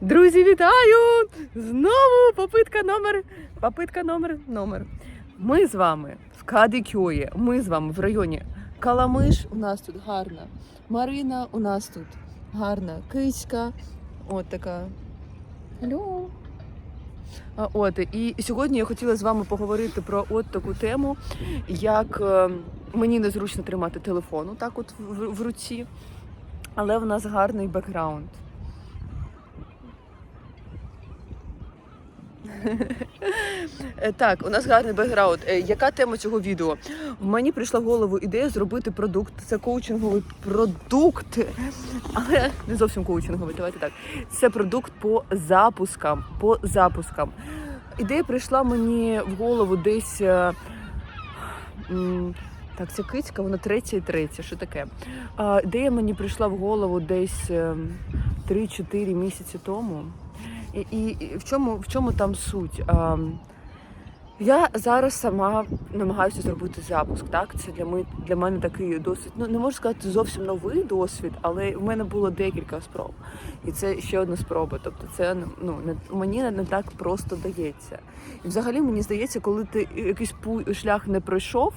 Друзі, вітаю! Знову попитка номер. Попитка номер номер. Ми з вами в Кадикьої. Ми з вами в районі Каламиш. У нас тут гарна Марина, у нас тут гарна кицька. От така. Алло. От і сьогодні я хотіла з вами поговорити про от таку тему, як е, мені незручно тримати телефон, так от в, в руці, але в нас гарний бекграунд. Так, у нас гарний бекграунд. Е, Яка тема цього відео? В мені прийшла в голову ідея зробити продукт. Це коучинговий продукт, але не зовсім коучинговий. Давайте так. Це продукт по запускам. По запускам. Ідея прийшла мені в голову десь. е, Так, ця кицька, вона третя і третя. Що таке? Ідея мені прийшла в голову десь ем, 3-4 місяці тому. І, і, в чому в чому там суть? А, я зараз сама намагаюся зробити запуск. Так, це для ми для мене такий досвід. Ну не можу сказати зовсім новий досвід, але в мене було декілька спроб, і це ще одна спроба. Тобто, це ну не мені не так просто дається. І взагалі мені здається, коли ти якийсь шлях не пройшов,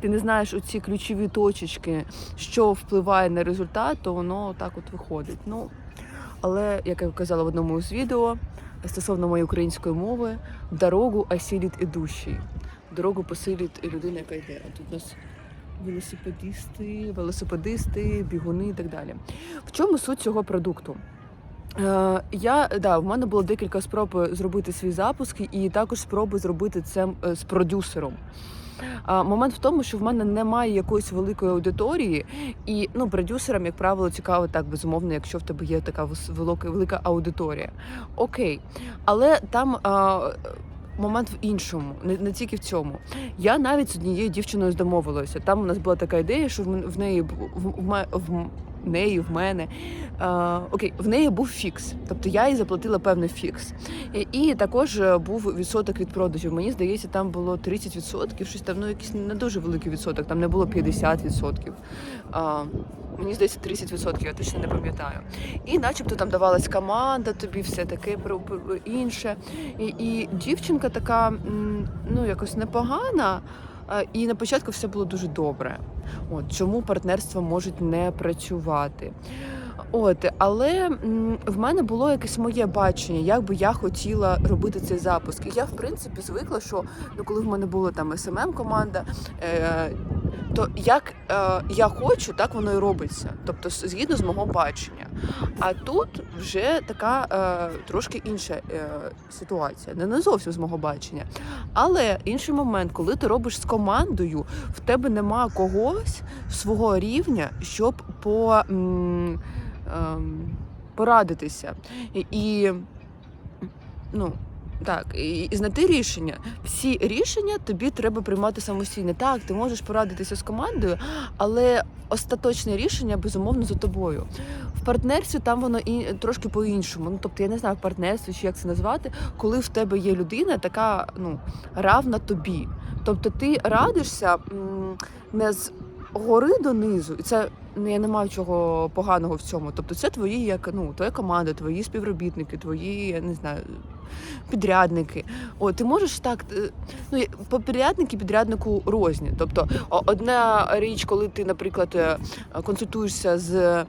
ти не знаєш оці ключові точечки, що впливає на результат, то воно так от виходить. Ну але як я казала в одному з відео стосовно моєї української мови, дорогу осілить ідущий. Дорогу посилить людина, яка йде. А тут у нас велосипедисти, велосипедисти, бігуни і так далі. В чому суть цього продукту? Е, Я да, в мене було декілька спроб зробити свій запуск, і також спроби зробити це е, з продюсером. Момент в тому, що в мене немає якоїсь великої аудиторії, і ну продюсерам, як правило, цікаво так безумовно, якщо в тебе є така велика, аудиторія. Окей, але там. А, Момент в іншому, не, не тільки в цьому. Я навіть з однією дівчиною домовилася. Там у нас була така ідея, що в, в неї в, в, в неї, в мене а, окей, в неї був фікс. Тобто я їй заплатила певний фікс. І, і також е, був відсоток від продажів. Мені здається, там було 30%, щось там, ну якийсь не дуже великий відсоток, там не було 50%. А, мені здається, 30%, я точно не пам'ятаю. І начебто там давалась команда, тобі все таке інше. І, і дівчинка така, ну якось непогана. І на початку все було дуже добре. От чому партнерства можуть не працювати. От, але в мене було якесь моє бачення, як би я хотіла робити цей запуск. І я, в принципі, звикла, що ну, коли в мене була там СММ команда е, то як е, я хочу, так воно і робиться. Тобто, згідно з мого бачення. А тут вже така е, трошки інша е, ситуація, не, не зовсім з мого бачення. Але інший момент, коли ти робиш з командою, в тебе нема когось свого рівня, щоб по. м, ем, порадитися. І ну, так, і, знайти рішення. Всі рішення тобі треба приймати самостійно. Так, ти можеш порадитися з командою, але остаточне рішення безумовно за тобою. В партнерстві там воно і трошки по-іншому. Ну тобто я не знаю в партнерстві, чи як це назвати, коли в тебе є людина, така ну равна тобі. Тобто ти радишся не з гори донизу, і це ну, я не маю чого поганого в цьому. Тобто, це твої як ну твоя команда, твої співробітники, твої я не знаю. Підрядники, о, ти можеш так. е, Ну підрядники підряднику розні. Тобто, одна річ, коли ти, наприклад, е, консультуєшся з е,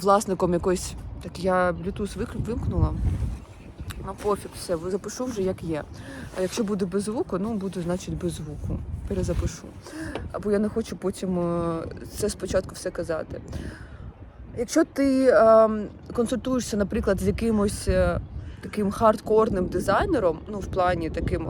власником якоїсь, так я Bluetooth вимкнула. Ну пофіг, все, запишу вже як є. А якщо буде без звуку, ну буду, значить, без звуку. Перезапишу. Або я не хочу потім е, це спочатку все казати. Якщо ти ем, консультуєшся, наприклад, з якимось е, таким хардкорним дизайнером, ну в плані таким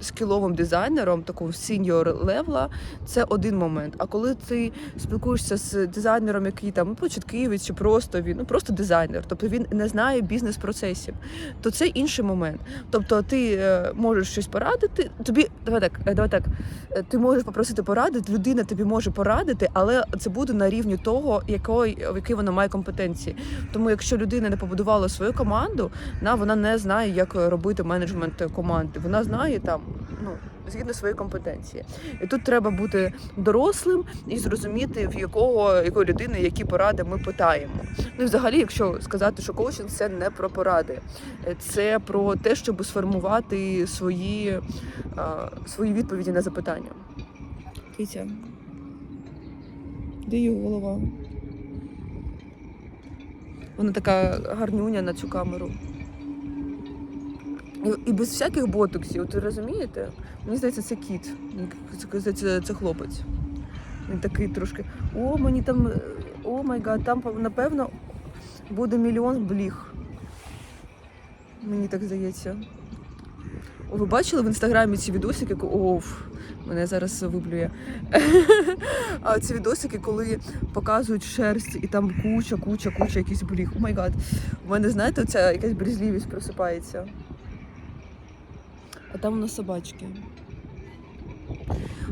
скіловим дизайнером, такого сіньор левела, це один момент. А коли ти спілкуєшся з дизайнером, який там ну, початківець чи просто він, ну просто дизайнер, тобто він не знає бізнес-процесів, то це інший момент. Тобто ти е, можеш щось порадити. Тобі давай так, е, давай так. е, Ти можеш попросити порадити, людина тобі може порадити, але це буде на рівні того, якої, в якій вона має компетенції. Тому якщо людина не побудувала свою команду на вона не знає, як робити менеджмент команди. Вона знає там, ну згідно своєї компетенції. І тут треба бути дорослим і зрозуміти, в якого якої людини які поради ми питаємо. Ну і взагалі, якщо сказати, що коучинг це не про поради, це про те, щоб сформувати свої, свої відповіді на запитання. Кітя. Де її голова? Вона така гарнюня на цю камеру. І, і без всяких ботоксів, от ви розумієте? Мені здається, це кіт. Це, це, це хлопець. Він такий трошки. О, мені там. О май гад, там напевно буде мільйон бліг. Мені так здається. О, ви бачили в інстаграмі ці відосики? Оф, мене зараз виблює. А ці відосики, коли показують шерсть, і там куча, куча, куча якийсь бліг. О май гад. У мене, знаєте, оця якась брезлівість просипається. А там у нас собачки.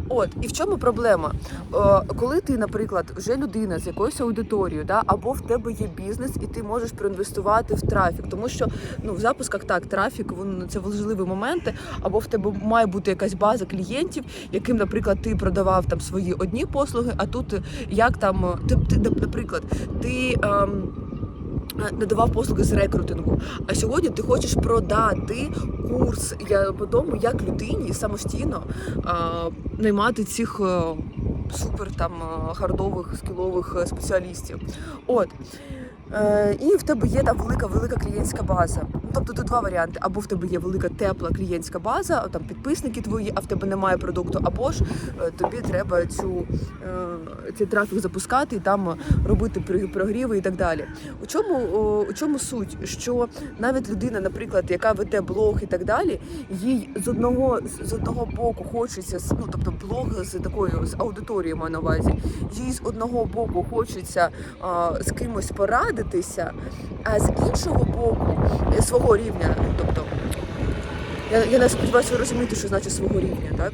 От, і в чому проблема? Е, коли ти, наприклад, вже людина з якоюсь аудиторією, да, або в тебе є бізнес, і ти можеш проінвестувати в трафік, тому що ну в запусках так, трафік він, це важливі моменти, або в тебе має бути якась база клієнтів, яким, наприклад, ти продавав там свої одні послуги, а тут е, як там е, ти, ти наприклад, ти. Ем, Надавав послуги з рекрутингу, а сьогодні ти хочеш продати курс я по тому, як людині самостійно наймати цих е, супер там е, хардових скілових е, спеціалістів. От. І в тебе є там велика велика клієнтська база. Тобто тут два варіанти: або в тебе є велика тепла клієнтська база, там підписники твої, а в тебе немає продукту, або ж е, тобі треба цю е, цей трафік запускати і там робити прогріви і так далі. У чому у чому суть? Що навіть людина, наприклад, яка веде блог і так далі, їй з одного з одного боку хочеться ну, тобто блог з такою з аудиторією маю на увазі. Їй з одного боку хочеться а, з кимось порадитися, а з іншого боку е, свого рівня, тобто. Я, я не сподіваюся, ви розумієте, що значить свого рівня, так?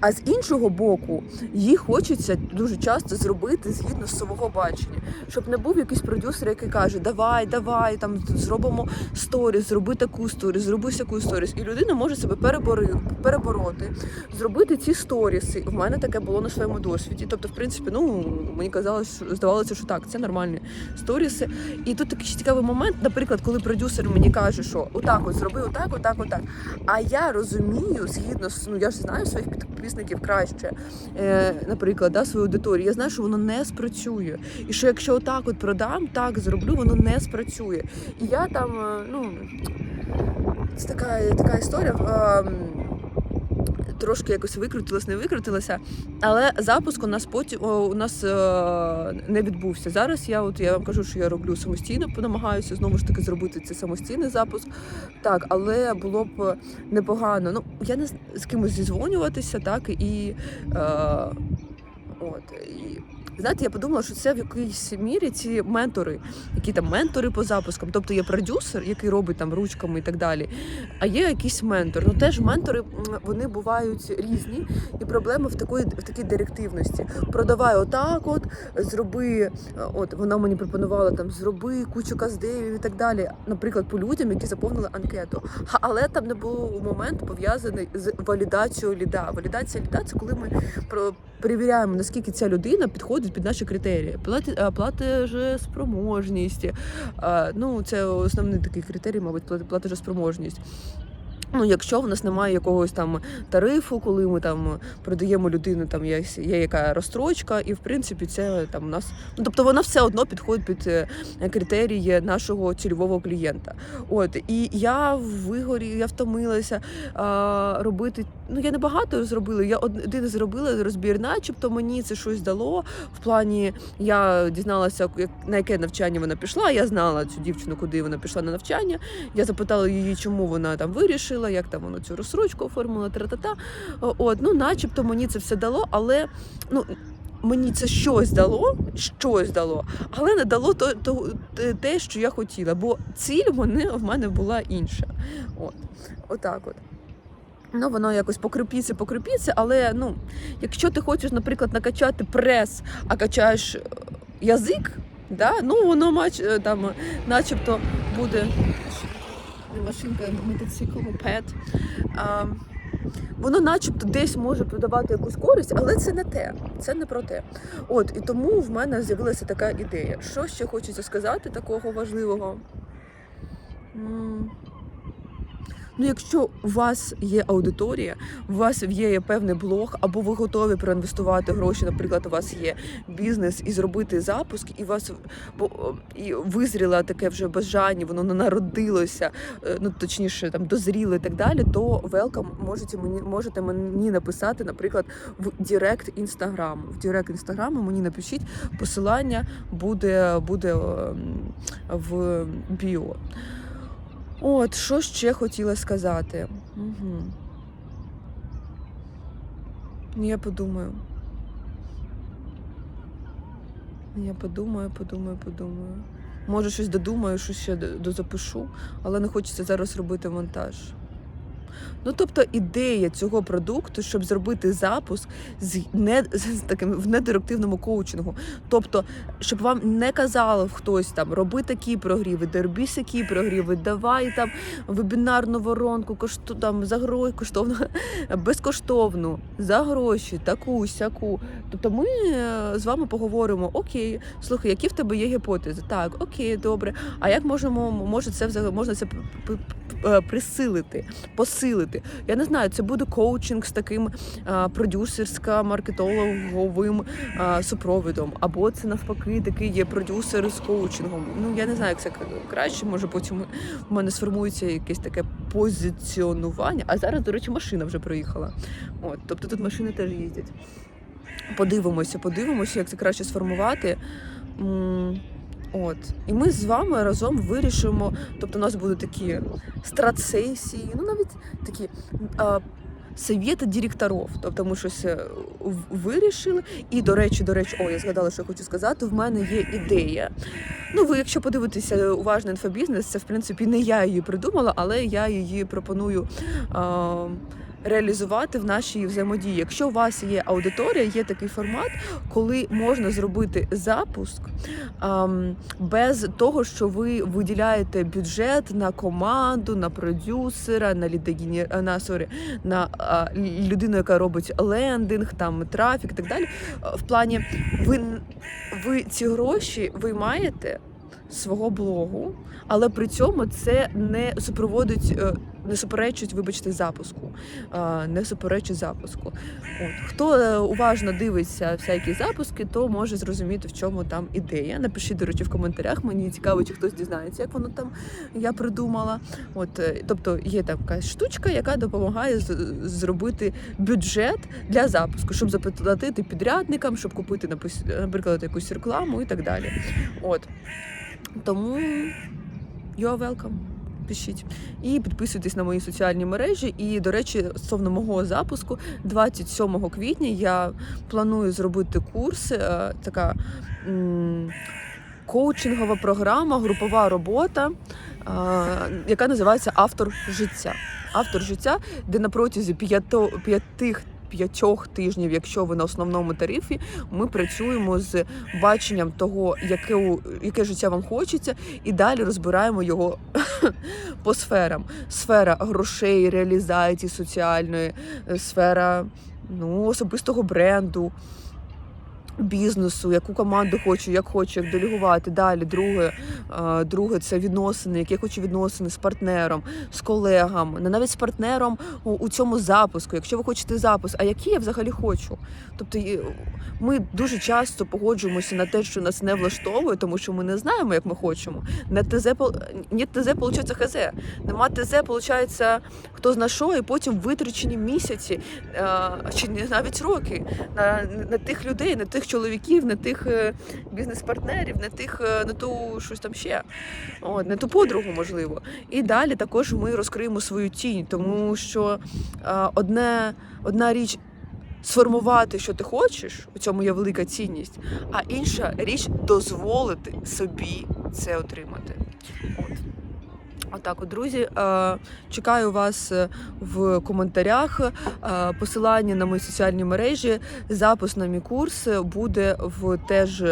А, з іншого боку, їй хочеться дуже часто зробити згідно з свого бачення, щоб не був якийсь продюсер, який каже: Давай, давай, там зробимо сторіс, зроби таку сторіс, зроби всяку сторіс. І людина може себе перебори, перебороти, зробити ці сторіси. У мене таке було на своєму досвіді. Тобто, в принципі, ну мені казалось, здавалося, що так, це нормальні сторіси. І тут такий цікавий момент, наприклад, коли продюсер мені каже, що отак, от зроби, отак, отак, отак. А я розумію, згідно з ну я ж знаю своїх підписників краще, е, наприклад, да, свою аудиторію. Я знаю, що воно не спрацює. І що якщо отак от продам, так зроблю, воно не спрацює. І я там, е, ну це така, така історія. ем, Трошки якось викрутилась, не викрутилася, але запуск у нас потім у нас е, не відбувся. Зараз я от я вам кажу, що я роблю самостійно, намагаюся знову ж таки зробити цей самостійний запуск. Так, але було б непогано. Ну я не з кимось зізвонюватися, так і е, от і. Знаєте, я подумала, що це в якійсь мірі ці ментори, які там ментори по запускам. Тобто є продюсер, який робить там ручками і так далі. А є якийсь ментор. Ну теж ментори вони бувають різні, і проблема в такої в такій директивності. Продавай отак, от зроби. е, От вона мені пропонувала там зроби кучу каздевів і так далі. Наприклад, по людям, які заповнили анкету. Але там не був момент пов'язаний з валідацією ліда. Валідація ліда це коли ми перевіряємо, наскільки ця людина підходить під наші критерії. Платежеспроможність. Ну, це основний такий критерій, мабуть, платежеспроможність. Ну, якщо в нас немає якогось там тарифу, коли ми там продаємо людину, там є, є яка розстрочка, і в принципі це там у нас. Ну тобто вона все одно підходить під е, критерії нашого цільового клієнта. От і я в вигорі, я втомилася а, робити. Ну я не багато зробила. Я один зробила розбір, начебто мені це щось дало. В плані я дізналася, на яке навчання вона пішла. Я знала цю дівчину, куди вона пішла на навчання. Я запитала її, чому вона там вирішила, як там вона цю розсрочку оформила, тра-та-та. От, ну, начебто мені це все дало, але ну. Мені це щось дало, щось дало, але не дало то, то, те- що я хотіла, бо ціль вони, в мене була інша. От, отак от. Ну, воно якось по крупіці, але ну, якщо ти хочеш, наприклад, накачати прес, а качаєш е, язик, да, ну воно е, там, начебто буде машинка, мотоцикл, мопед. А, воно начебто десь може продавати якусь користь, але це не те. Це не про те. От і тому в мене з'явилася така ідея. Що ще хочеться сказати такого важливого? Ну, якщо у вас є аудиторія, у вас є певний блог, або ви готові проінвестувати гроші, наприклад, у вас є бізнес і зробити запуск, і у вас і визріло таке вже бажання, воно не народилося, е, ну точніше там дозріло і так далі, то welcome, можете мені можете мені написати, наприклад, в Директ Інстаграму. В Директ Інстаграму мені напишіть, посилання буде, буде ем, в біо. От, що ще хотіла сказати. Угу. Я подумаю. Я подумаю, подумаю, подумаю. Може, щось додумаю, що ще дозапишу, але не хочеться зараз робити монтаж. Ну, тобто ідея цього продукту, щоб зробити запуск з не з таким в недирективному коучингу. Тобто, щоб вам не казали хтось там роби такі прогріви, де роби сякі прогріви, давай там вебінарну воронку, кошту там за гроші коштовно безкоштовну, за гроші, таку, сяку. Тобто ми е, з вами поговоримо: окей, слухай, які в тебе є гіпотези? Так, окей, добре. А як можемо, може це можна це присилити, посилити? Я не знаю, це буде коучинг з таким е, продюсерсько-маркетологовим е, супровідом, або це навпаки такий є продюсер з коучингом. Ну я не знаю, як це краще. Може потім в мене сформується якесь таке позиціонування. А зараз, до речі, машина вже проїхала. От, тобто тут машини теж їздять. Подивимося, подивимося, як це краще сформувати. От. І ми з вами разом вирішимо. Тобто, у нас будуть такі стратсесії, ну навіть такі. А, Совєти директорів, тобто ми щось е, вирішили. І до речі, до речі, о, я згадала, що я хочу сказати. В мене є ідея. Ну, ви, якщо подивитися уважно інфобізнес, це в принципі не я її придумала, але я її пропоную. А, реалізувати в нашій взаємодії. Якщо у вас є аудиторія, є такий формат, коли можна зробити запуск ам, без того, що ви виділяєте бюджет на команду, на продюсера, на лідогені... на сорі, на а, людину, яка робить лендинг, там трафік і так далі. В плані ви, ви ці гроші виймаєте з свого блогу, але при цьому це не супроводить. Не суперечить, вибачте, запуску, не суперечить запуску. От хто е, уважно дивиться всякі запуски, то може зрозуміти, в чому там ідея. Напишіть, до речі, в коментарях. Мені цікаво, чи хтось дізнається, як воно там я придумала. От, е, тобто є там якась штучка, яка допомагає зробити бюджет для запуску, щоб заплатити підрядникам, щоб купити наприклад, якусь рекламу і так далі. От тому you are welcome. Пишіть і підписуйтесь на мої соціальні мережі. І, до речі, стосовно мого запуску, 27 квітня я планую зробити курс. е, Така коучингова програма, групова робота, е, яка називається Автор життя. Автор життя, де на протязі п'ятих. П'ятьох тижнів, якщо ви на основному тарифі, ми працюємо з баченням того, яке, яке життя вам хочеться, і далі розбираємо його по сферам: сфера грошей, реалізації соціальної, сфера ну, особистого бренду. Бізнесу, яку команду хочу, як хочу, як делегувати. Далі друге, е, друге це відносини, які я хочу відносини з партнером, з колегами, не навіть з партнером у, цьому запуску. Якщо ви хочете запуск, а який я взагалі хочу? Тобто ми дуже часто погоджуємося на те, що нас не влаштовує, тому що ми не знаємо, як ми хочемо. Не ТЗ ні ТЗ, виходить, ХЗ. Нема ТЗ, виходить, хто зна що, і потім витрачені місяці е, чи навіть роки на, на тих людей, на тих чоловіків, на тих е, бізнес-партнерів, на тих, е, на ту щось там ще, От, на ту подругу, можливо. І далі також ми розкриємо свою тінь, тому що е, одне, одна річ. Сформувати, що ти хочеш, у цьому є велика цінність, а інша річ дозволити собі це отримати. От. Отак, от, друзі, е, чекаю вас е, в коментарях. Е, Посилання на мої соціальні мережі, запис на мій курс буде в теж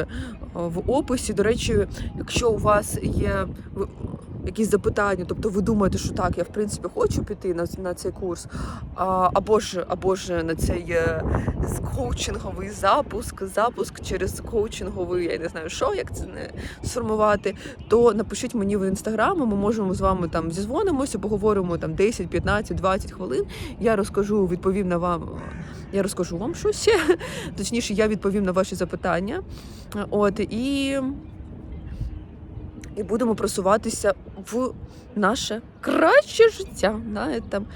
в описі. До речі, якщо у вас є якісь запитання, тобто ви думаєте, що так, я в принципі хочу піти на, на цей курс, а, або ж або ж на цей е, коучинговий запуск, запуск через коучинговий, я не знаю, що як це не сформувати, то напишіть мені в інстаграм, ми можемо з вами там зізвонимося, поговоримо там 10, 15, 20 хвилин. Я розкажу, відповім на вам. Я розкажу вам щось. Точніше, я відповім на ваші запитання. От і, і будемо просуватися в наше краще життя. Знаєте, там,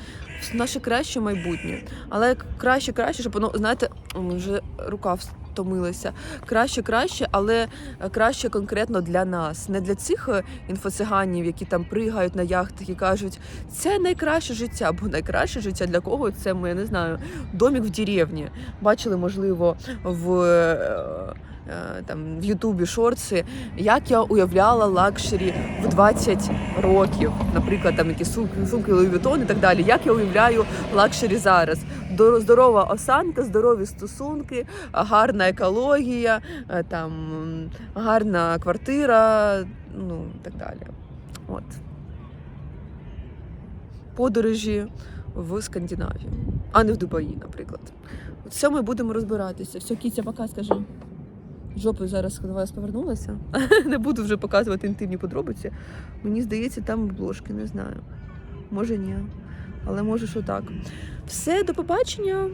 в наше краще майбутнє. Але краще, краще, щоб воно, знаєте, вже рука втомилася. Краще, краще, але е, краще конкретно для нас, не для цих е, інфоциганів, які там пригають на яхтах і кажуть, це найкраще життя, бо найкраще життя для кого це ми, я не знаю, домік в деревні. Бачили, можливо, в. Е, Там в Ютубі шорти, як я уявляла лакшері в 20 років, наприклад, там якісь сумки, сумки Louis Vuitton і так далі. Як я уявляю лакшері зараз? Здорова осанка, здорові стосунки, гарна екологія, е, там гарна квартира, ну так далі. От. Подорожі в Скандинавію, а не в Дубаї, наприклад. От це ми будемо розбиратися. Все, кіця, пока скажи. Жопою зараз до вас повернулася. Не буду вже показувати інтимні подробиці. Мені здається, там обложки, не знаю. Може ні. Але може, що так. Все, до побачення.